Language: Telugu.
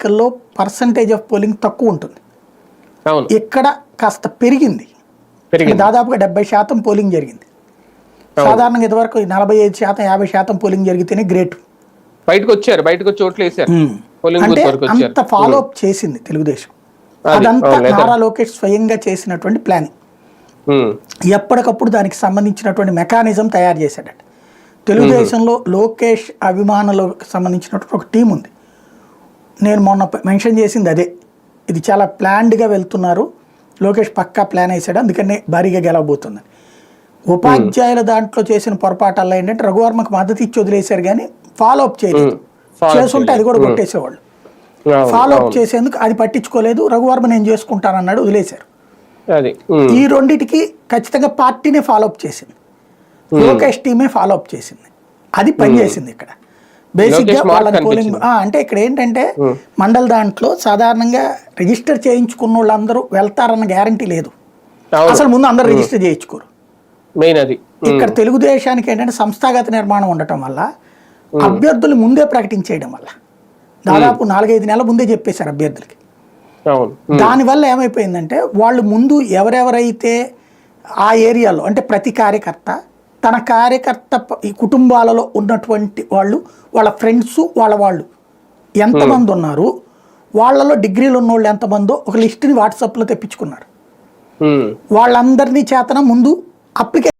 ఎన్నికల్లో పర్సంటేజ్ ఆఫ్ పోలింగ్ తక్కువ ఉంటుంది. ఇక్కడ కాస్త పెరిగింది. దాదాపుగా డెబ్బై శాతం పోలింగ్ జరిగింది. సాధారణంగా ఇదివరకు నలభై ఐదు శాతం యాభై శాతం పోలింగ్ జరిగితేనే గ్రేట్ బయటకు వచ్చారు బయటకు వచ్చి ఓట్లు వేసారు అంటే అంత ఫాలో అప్ చేసింది తెలుగుదేశం. అది, అదంతా? నారా లోకేష్ స్వయంగా చేసినటువంటి ప్లానింగ్ ఎప్పటికప్పుడు దానికి సంబంధించినటువంటి మెకానిజం తయారు చేశాడట. తెలుగుదేశంలో లోకేష్ అభిమానులకు సంబంధించినటువంటి ఒక టీం ఉంది. నేను మొన్న మెన్షన్ చేసింది అదే. ఇది చాలా ప్లాన్డ్గా వెళ్తున్నారు. లోకేష్ పక్కా ప్లాన్ వేసాడు. అందుకనే భారీగా గెలవబోతుందని ఉపాధ్యాయుల దాంట్లో చేసిన పొరపాటల్లో ఏంటంటే రఘువర్మకు మద్దతు ఇచ్చి వదిలేశారు కానీ ఫాలో అప్ చేయలేదు చేసుంటే అది కూడా కొట్టేసేవాళ్ళు. Follow up. చేసేందుకు అది పట్టించుకోలేదు. రఘువర్మ నేను చేసుకుంటానన్నాడు వదిలేశారు. ఈ రెండిటికి ఖచ్చితంగా పార్టీనే ఫాలో అప్ చేసింది లోకేష్ టీమే ఫాలో అప్ చేసింది. అది పనిచేసింది ఇక్కడ. బేసిక్గా వాళ్ళ. అంటే ఇక్కడ ఏంటంటే మండల్ దాంట్లో సాధారణంగా రిజిస్టర్ చేయించుకున్న వాళ్ళందరూ వెళ్తారన్న గ్యారంటీ లేదు. అసలు ముందు అందరూ రిజిస్టర్ చేయించుకోరు. మెయిన్ అది. ఇక్కడ తెలుగుదేశానికి ఏంటంటే సంస్థాగత నిర్మాణం ఉండటం వల్ల అభ్యర్థులు ముందే ప్రకటించేయడం వల్ల. దాదాపు నాలుగైదు నెలల ముందే చెప్పేశారు అభ్యర్థులకి. దానివల్ల ఏమైపోయిందంటే వాళ్ళు ముందు ఎవరెవరైతే ఆ ఏరియాలో అంటే ప్రతి కార్యకర్త తన కార్యకర్త ఈ కుటుంబాలలో ఉన్నటువంటి వాళ్ళు వాళ్ళ ఫ్రెండ్స్ వాళ్ళ వాళ్ళు ఎంతమంది ఉన్నారు వాళ్ళలో డిగ్రీలు ఉన్న వాళ్ళు ఎంతమందో ఒక లిస్టుని వాట్సాప్లో తెప్పించుకున్నారు. వాళ్ళందరినీ చేతన ముందు అప్లికేషన్